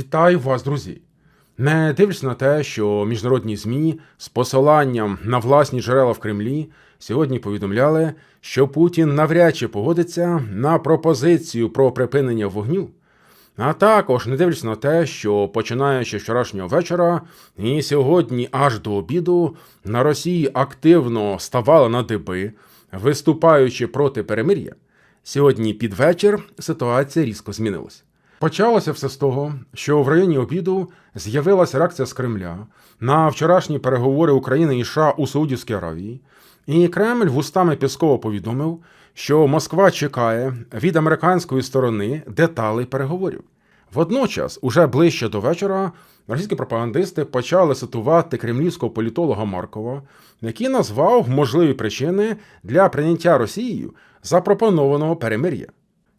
Вітаю вас, друзі! Не дивлячись на те, що міжнародні ЗМІ з посиланням на власні джерела в Кремлі сьогодні повідомляли, що Путін навряд чи погодиться на пропозицію про припинення вогню. А також не дивлячись на те, що починаючи з вчорашнього вечора і сьогодні аж до обіду на Росії активно ставали на диби, виступаючи проти перемир'я, сьогодні під вечір ситуація різко змінилась. Почалося все з того, що в районі обіду з'явилася реакція з Кремля на вчорашні переговори України і США у Саудівській Аравії, і Кремль вустами Піскова повідомив, що Москва чекає від американської сторони деталей переговорів. Водночас, уже ближче до вечора, російські пропагандисти почали цитувати кремлівського політолога Маркова, який назвав можливі причини для прийняття Росією запропонованого перемир'я.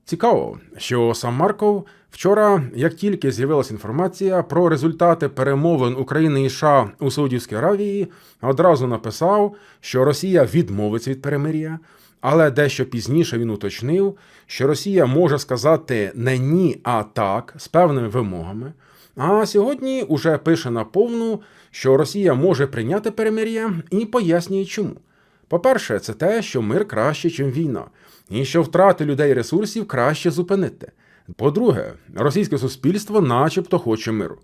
Цікаво, що сам Марков вчора, як тільки з'явилася інформація про результати перемовин України і США у Саудівській Аравії, одразу написав, що Росія відмовиться від перемир'я, але дещо пізніше він уточнив, що Росія може сказати не ні, а так з певними вимогами. А сьогодні уже пише на повну, що Росія може прийняти перемир'я і пояснює, чому. По-перше, це те, що мир краще, ніж війна, і що втрати людей ресурсів краще зупинити. По-друге, російське суспільство начебто хоче миру.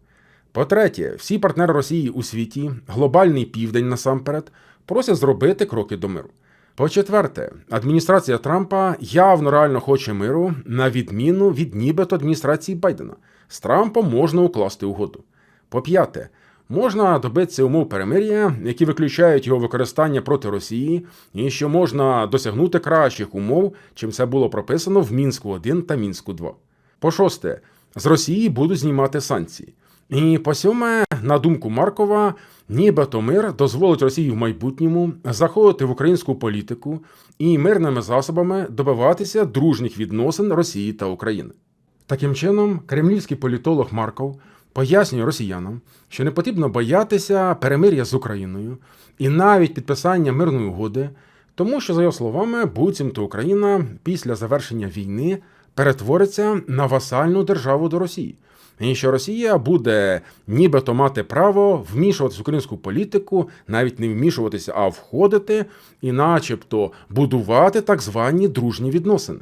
По-третє, всі партнери Росії у світі, глобальний південь насамперед, просять зробити кроки до миру. По-четверте, адміністрація Трампа явно реально хоче миру, на відміну від нібито адміністрації Байдена. З Трампом можна укласти угоду. По-п'яте, можна добитися умов перемир'я, які виключають його використання проти Росії, і що можна досягнути кращих умов, чим це було прописано в Мінську 1 та Мінську 2. По шосте, з Росії будуть знімати санкції. І по сьоме, на думку Маркова, нібито мир дозволить Росії в майбутньому заходити в українську політику і мирними засобами добиватися дружніх відносин Росії та України. Таким чином, кремлівський політолог Марков пояснює росіянам, що не потрібно боятися перемир'я з Україною і навіть підписання мирної угоди, тому що, за його словами, буцімто Україна після завершення війни перетвориться на васальну державу до Росії. І що Росія буде нібито мати право вмішуватися в українську політику, навіть не вмішуватися, а входити і, начебто, будувати так звані дружні відносини.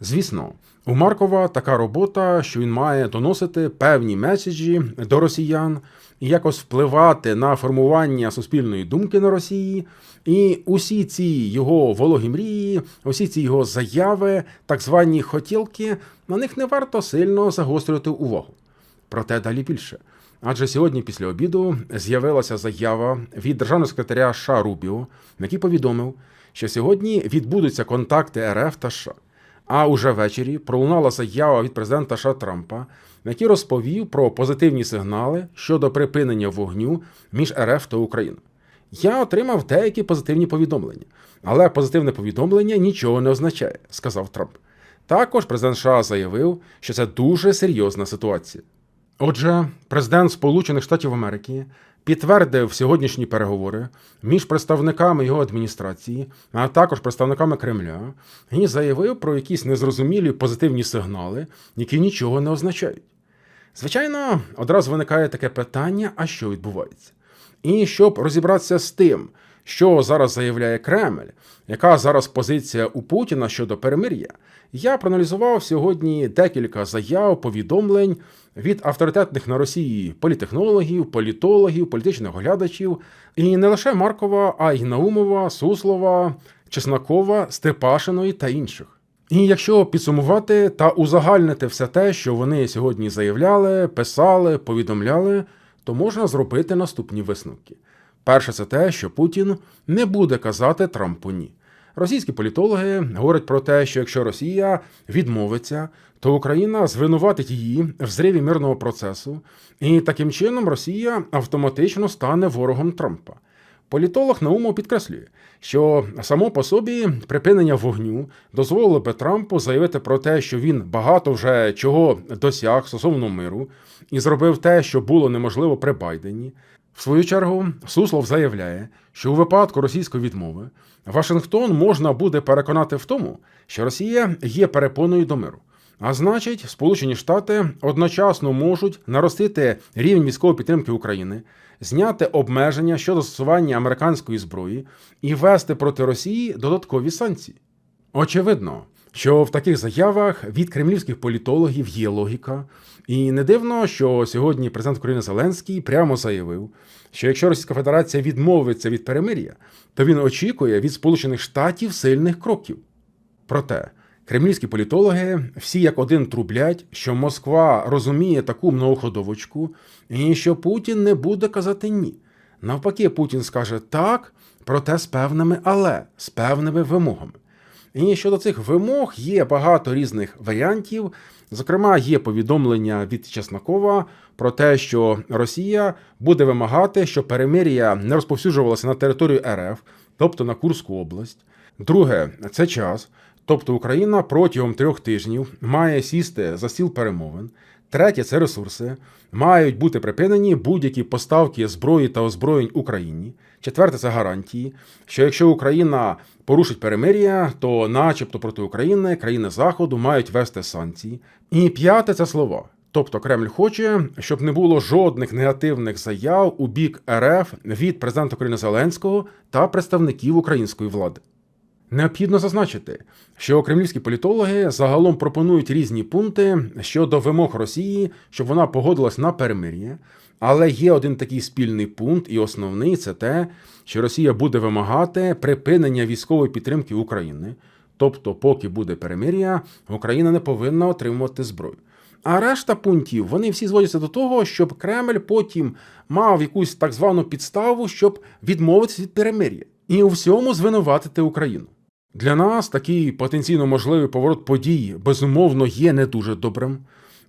Звісно, у Маркова така робота, що він має доносити певні меседжі до росіян і якось впливати на формування суспільної думки на Росії. І усі ці його вологі мрії, усі ці його заяви, так звані хотілки, на них не варто сильно загострювати увагу. Проте далі більше. Адже сьогодні, після обіду, з'явилася заява від державного секретаря США Рубіо, який повідомив, що сьогодні відбудуться контакти РФ та США. А уже ввечері пролунала заява від президента США Трампа, який розповів про позитивні сигнали щодо припинення вогню між РФ та Україною. Я отримав деякі позитивні повідомлення, але позитивне повідомлення нічого не означає, сказав Трамп. Також президент США заявив, що це дуже серйозна ситуація. Отже, президент Сполучених Штатів Америки підтвердив сьогоднішні переговори між представниками його адміністрації, а також представниками Кремля, і заявив про якісь незрозумілі позитивні сигнали, які нічого не означають. Звичайно, одразу виникає таке питання: а що відбувається? І щоб розібратися з тим, що зараз заявляє Кремль, яка зараз позиція у Путіна щодо перемир'я, я проаналізував сьогодні декілька заяв, повідомлень від авторитетних на Росії політехнологів, політологів, політичних оглядачів, і не лише Маркова, а й Наумова, Суслова, Чеснокова, Степашиної та інших. І якщо підсумувати та узагальнити все те, що вони сьогодні заявляли, писали, повідомляли, то можна зробити наступні висновки. Перше, це те, що Путін не буде казати Трампу ні. Російські політологи говорять про те, що якщо Росія відмовиться, то Україна звинуватить її в зриві мирного процесу, і таким чином Росія автоматично стане ворогом Трампа. Політолог Наумов підкреслює, що само по собі припинення вогню дозволило би Трампу заявити про те, що він багато вже чого досяг стосовно миру, і зробив те, що було неможливо при Байдені. В свою чергу, Суслов заявляє, що у випадку російської відмови Вашингтон можна буде переконати в тому, що Росія є перепоною до миру. А значить, Сполучені Штати одночасно можуть наростити рівень військової підтримки України, зняти обмеження щодо застосування американської зброї і ввести проти Росії додаткові санкції. Очевидно, що в таких заявах від кремлівських політологів є логіка, і не дивно, що сьогодні президент України Зеленський прямо заявив, що якщо Російська Федерація відмовиться від перемир'я, то він очікує від Сполучених Штатів сильних кроків. Проте кремлівські політологи всі як один трублять, що Москва розуміє таку многоходовочку, і що Путін не буде казати ні. Навпаки, Путін скаже так, проте з певними але, з певними вимогами. І щодо цих вимог є багато різних варіантів. Зокрема, є повідомлення від Чеснокова про те, що Росія буде вимагати, щоб перемир'я не розповсюджувалося на територію РФ, тобто на Курську область. Друге, це час. Тобто Україна протягом трьох тижнів має сісти за стіл перемовин. Третє це ресурси. Мають бути припинені будь-які поставки зброї та озброєнь Україні. Четверте це гарантії, що якщо Україна порушить перемир'я, то, начебто, проти України країни Заходу мають вести санкції. І п'яте це слова. Тобто Кремль хоче, щоб не було жодних негативних заяв у бік РФ від президента України Зеленського та представників української влади. Необхідно зазначити, що кремлівські політологи загалом пропонують різні пункти щодо вимог Росії, щоб вона погодилась на перемир'я. Але є один такий спільний пункт, і основний це те, що Росія буде вимагати припинення військової підтримки України. Тобто, поки буде перемир'я, Україна не повинна отримувати зброю. А решта пунктів вони всі зводяться до того, щоб Кремль потім мав якусь так звану підставу, щоб відмовитися від перемир'я і у всьому звинуватити Україну. Для нас такий потенційно можливий поворот подій безумовно є не дуже добрим.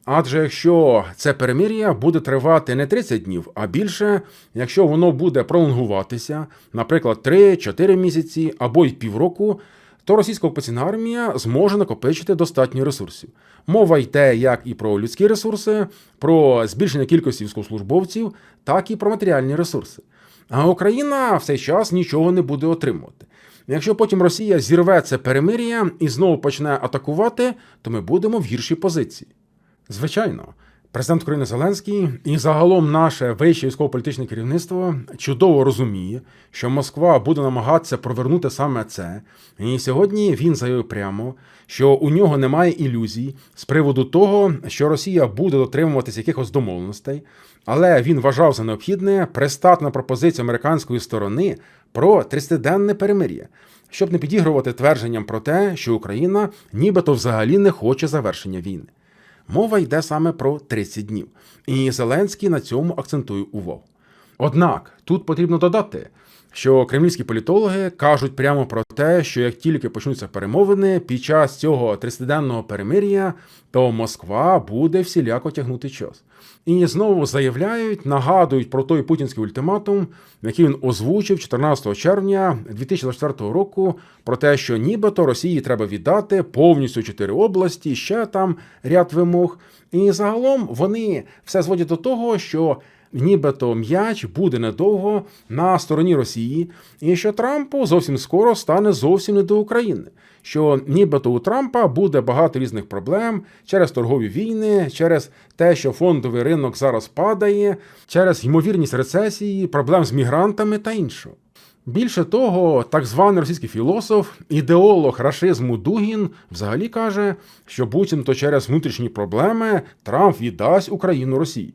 Адже якщо це перемир'я буде тривати не 30 днів, а більше, якщо воно буде пролонгуватися, наприклад, 3-4 місяці або й півроку, то російська окупаційна армія зможе накопичити достатньо ресурсів. Мова йде як і про людські ресурси, про збільшення кількості військовослужбовців, так і про матеріальні ресурси. А Україна в цей час нічого не буде отримувати. Якщо потім Росія зірве це перемир'я і знову почне атакувати, то ми будемо в гіршій позиції. Звичайно, президент України Зеленський і загалом наше вище військово-політичне керівництво чудово розуміє, що Москва буде намагатися провернути саме це. І сьогодні він заявив прямо, що у нього немає ілюзій з приводу того, що Росія буде дотримуватися якихось домовленостей, але він вважав за необхідне пристати на пропозицію американської сторони про 30-денне перемир'я, щоб не підігрувати твердженням про те, що Україна нібито взагалі не хоче завершення війни. Мова йде саме про 30 днів, і Зеленський на цьому акцентує увагу. Однак тут потрібно додати, що кремлівські політологи кажуть прямо про те, що як тільки почнуться перемовини під час цього 30-денного перемир'я, то Москва буде всіляко тягнути час. І знову заявляють, нагадують про той путінський ультиматум, який він озвучив 14 червня 2024 року, про те, що нібито Росії треба віддати повністю чотири області, ще там ряд вимог. І загалом вони все зводять до того, що нібито м'яч буде недовго на стороні Росії, і що Трампу зовсім скоро стане зовсім не до України. Що нібито у Трампа буде багато різних проблем через торгові війни, через те, що фондовий ринок зараз падає, через ймовірність рецесії, проблем з мігрантами та іншого. Більше того, так званий російський філософ, ідеолог рашизму Дугін взагалі каже, що буцімто через внутрішні проблеми Трамп віддасть Україну Росії.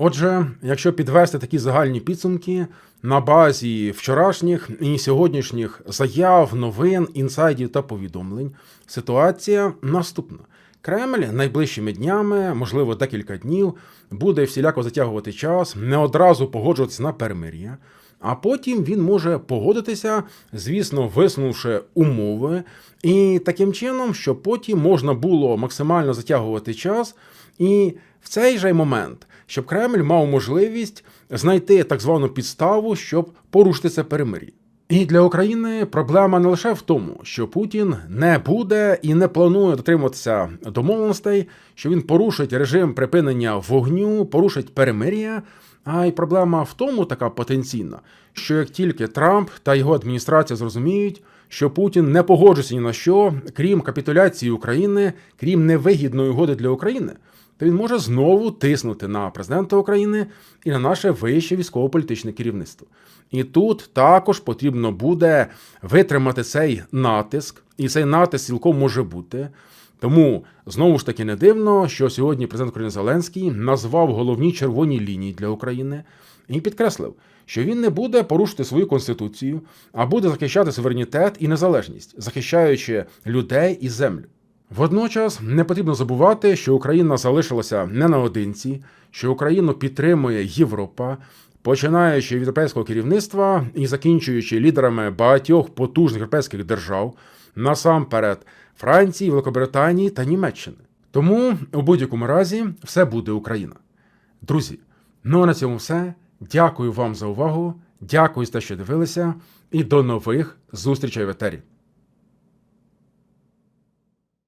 Отже, якщо підвести такі загальні підсумки на базі вчорашніх і сьогоднішніх заяв, новин, інсайдів та повідомлень, ситуація наступна. Кремль найближчими днями, можливо, декілька днів, буде всіляко затягувати час, не одразу погоджуватися на перемир'я, а потім він може погодитися, звісно, висунувши умови, і таким чином, щоб потім можна було максимально затягувати час, і в цей же момент, щоб Кремль мав можливість знайти так звану підставу, щоб порушити це перемир'я. І для України проблема не лише в тому, що Путін не буде і не планує дотримуватися домовленостей, що він порушить режим припинення вогню, порушить перемир'я. А й проблема в тому, така потенційна, що як тільки Трамп та його адміністрація зрозуміють, що Путін не погоджується ні на що, крім капітуляції України, крім невигідної угоди для України, то він може знову тиснути на президента України і на наше вище військово-політичне керівництво. І тут також потрібно буде витримати цей натиск, і цей натиск цілком може бути. Тому знову ж таки не дивно, що сьогодні президент України Зеленський назвав головні червоні лінії для України і підкреслив, що він не буде порушити свою конституцію, а буде захищати суверенітет і незалежність, захищаючи людей і землю. Водночас не потрібно забувати, що Україна залишилася не наодинці, що Україну підтримує Європа, починаючи від європейського керівництва і закінчуючи лідерами багатьох потужних європейських держав, насамперед Франції, Великобританії та Німеччини. Тому у будь-якому разі все буде Україна. Друзі, ну а на цьому все. Дякую вам за увагу. Дякую за те, що дивилися, і до нових зустрічей в етері.